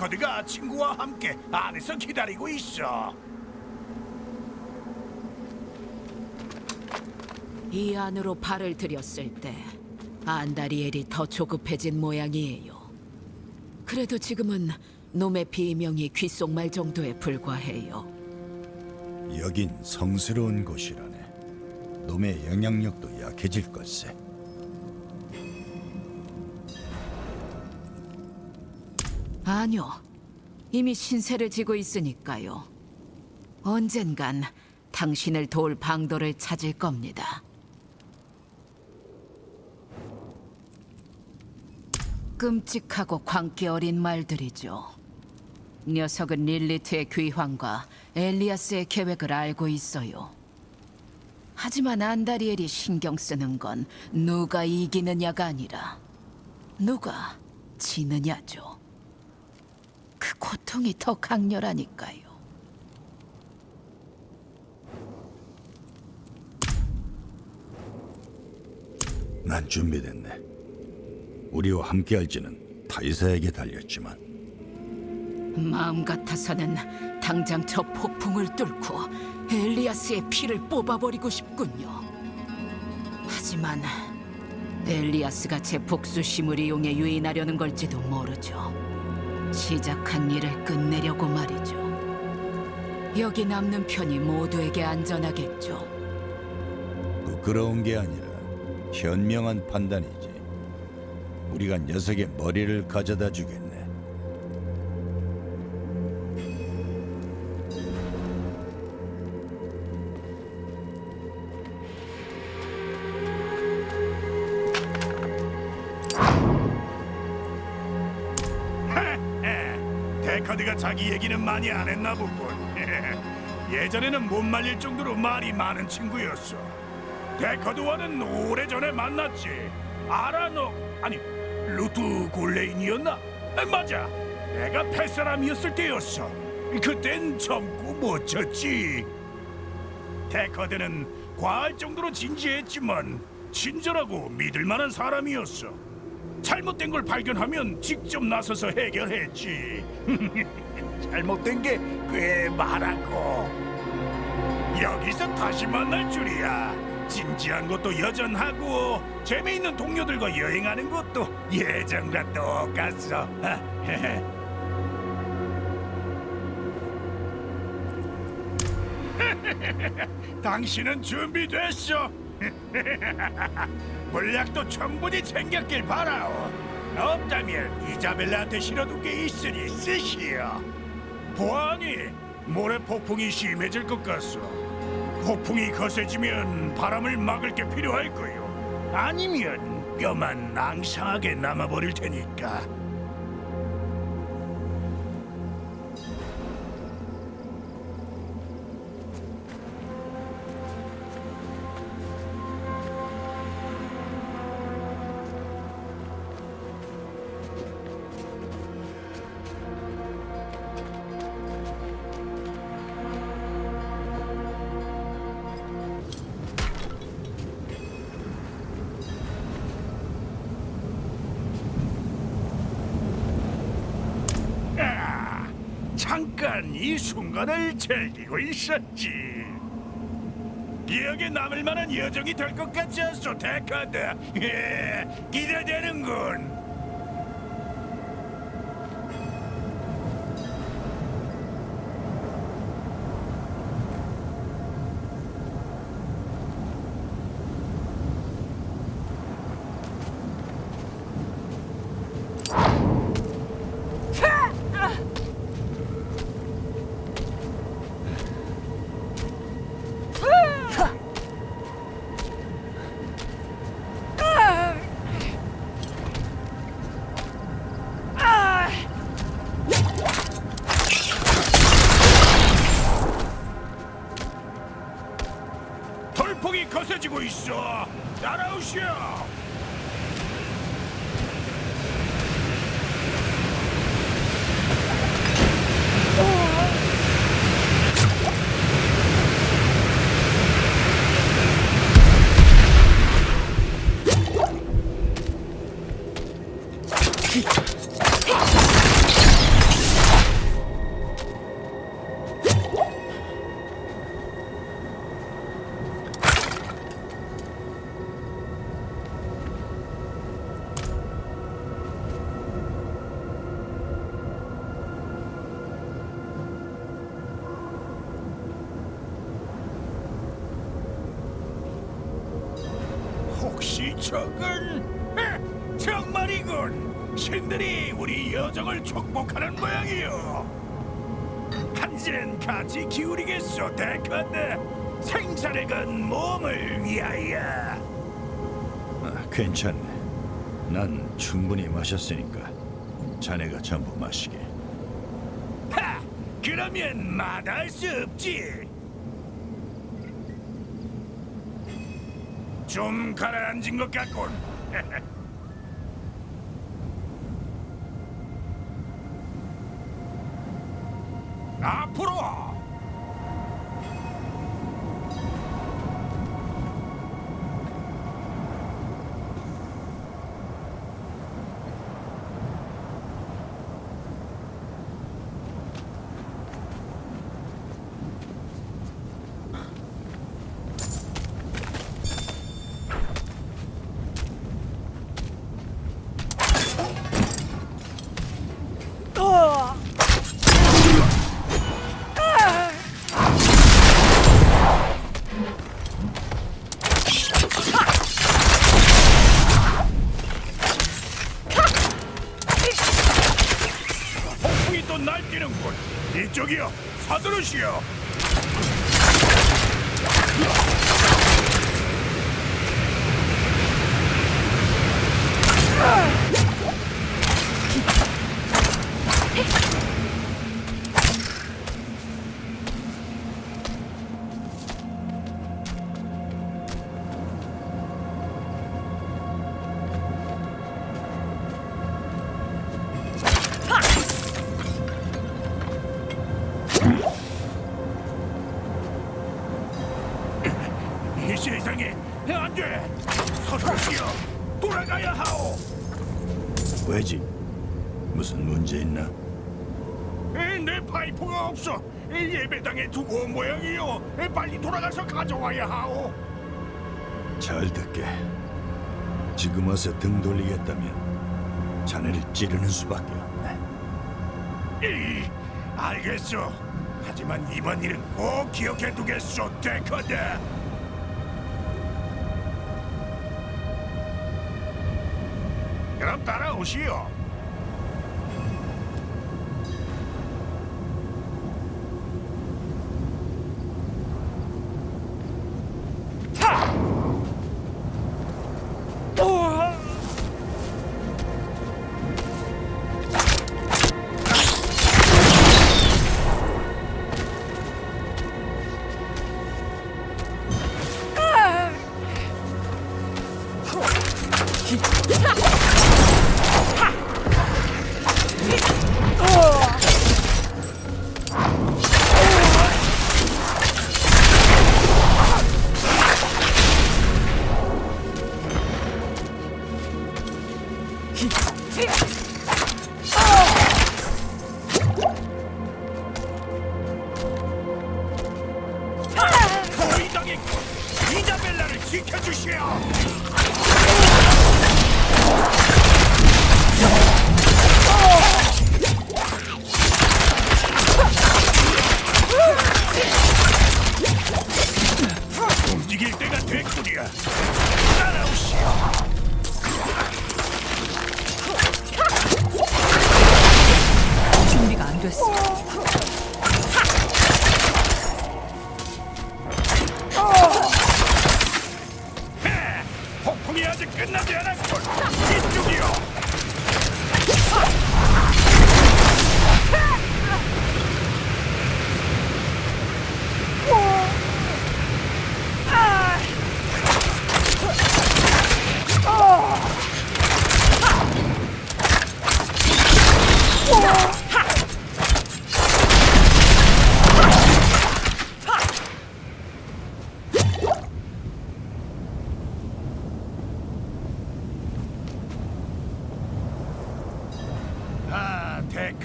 데커드가 친구와 함께 안에서 기다리고 있어. 이 안으로 발을 들였을 때 안다리엘이 더 조급해진 모양이에요. 그래도 지금은 놈의 비명이 귓속말 정도에 불과해요. 여긴 성스러운 곳이라네. 놈의 영향력도 약해질 것세. 아니요. 이미 신세를 지고 있으니까요. 언젠간 당신을 도울 방도를 찾을 겁니다. 끔찍하고 광기 어린 말들이죠. 녀석은 릴리트의 귀환과 엘리아스의 계획을 알고 있어요. 하지만 안다리엘이 신경 쓰는 건 누가 이기느냐가 아니라 누가 지느냐죠. 그 고통이 더 강렬하니까요. 난 준비됐네. 우리와 함께할지는 타이사에게 달렸지만 마음 같아서는 당장 저 폭풍을 뚫고 엘리아스의 피를 뽑아버리고 싶군요. 하지만 엘리아스가 제 복수심을 이용해 유인하려는 걸지도 모르죠. 시작한 일을 끝내려고 말이죠. 여기 남는 편이 모두에게 안전하겠죠. 부끄러운 게 아니라 현명한 판단이지. 우리가 녀석의 머리를 가져다 주겠네. 자기 얘기는 많이 안 했나 보군. 예전에는 못 말릴 정도로 말이 많은 친구였어. 데커드와는 오래전에 만났지. 너? 아니 루트 골레인이었나? 아, 맞아. 내가 펫사람이었을 때였어. 그땐 젊고 멋졌지. 데커드는 과할 정도로 진지했지만 친절하고 믿을 만한 사람이었어. 잘못된 걸 발견하면 직접 나서서 해결했지. 잘못된 게 꽤 많았고. 여기서 다시 만날 줄이야. 진지한 것도 여전하고 재미있는 동료들과 여행하는 것도 예전과 똑같어. 당신은 준비됐어. 물약도 충분히 챙겼길 바라오. 없다면 이자벨라한테 실어둔 게 있으니 쓰시오. 보아하니 모래 폭풍이 심해질 것 같소. 폭풍이 거세지면 바람을 막을 게 필요할 거요. 아니면 뼈만 낭상하게 남아버릴 테니까. 잠깐 이 순간을 즐기고 있었지. 기억에 남을 만한 여정이 될 것 같지 않소, 데카드? 예, 기대되는군. 돌풍이 거세지고 있어. 따라오시오. 헤, 정말이군. 신들이 우리 여정을 축복하는 모양이요. 한젠 같이 기울이겠소, 대컨대. 생사를 건 몸을 위하여. 아, 괜찮네. 난 충분히 마셨으니까 자네가 전부 마시게. 하! 그러면 마다할 수 없지. 좀 가라앉은 것 같군. 이쪽이요. 서두르시오. 있나? 에, 내 파이프가 없어. 에, 예배당에 두고 온 모양이요. 에, 빨리 돌아가서 가져와야 하오. 잘 듣게. 지금 와서 등 돌리겠다면 자네를 찌르는 수밖에 없네. 이, 알겠소. 하지만 이번 일은 꼭 기억해 두겠소, 데커다. 그럼 따라오시오.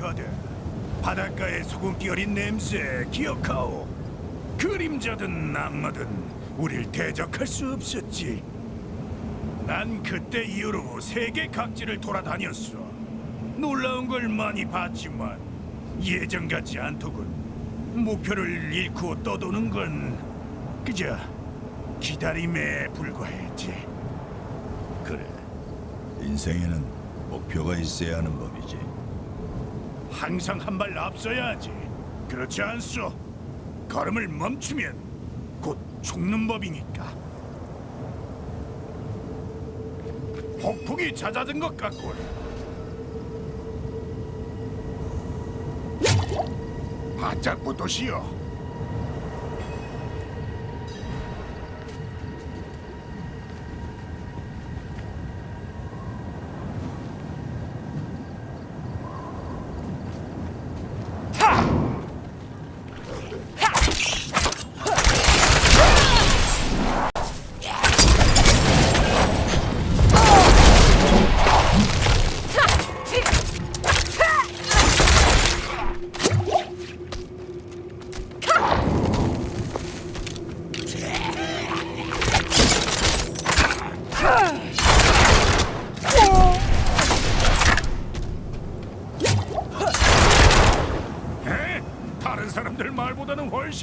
아, 데커드. 바닷가의 소금기 어린 냄새 기억하오. 그림자든 악마든 우릴 대적할 수 없었지. 난 그때 이후로 세계 각지를 돌아다녔어. 놀라운 걸 많이 봤지만 예전 같지 않더군. 목표를 잃고 떠도는 건 그저 기다림에 불과했지. 그래. 인생에는 목표가 있어야 하는 법이지. 항상 한 발 앞서야지. 그렇지 않소? 걸음을 멈추면 곧 죽는 법이니까. 폭풍이 잦아든 것 같군. 바짝 붙으시오.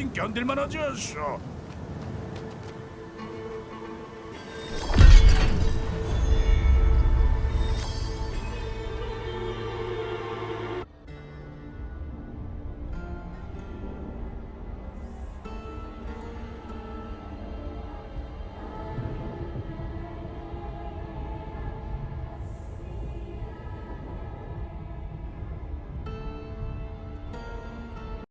훨씬 견딜만하지 않소?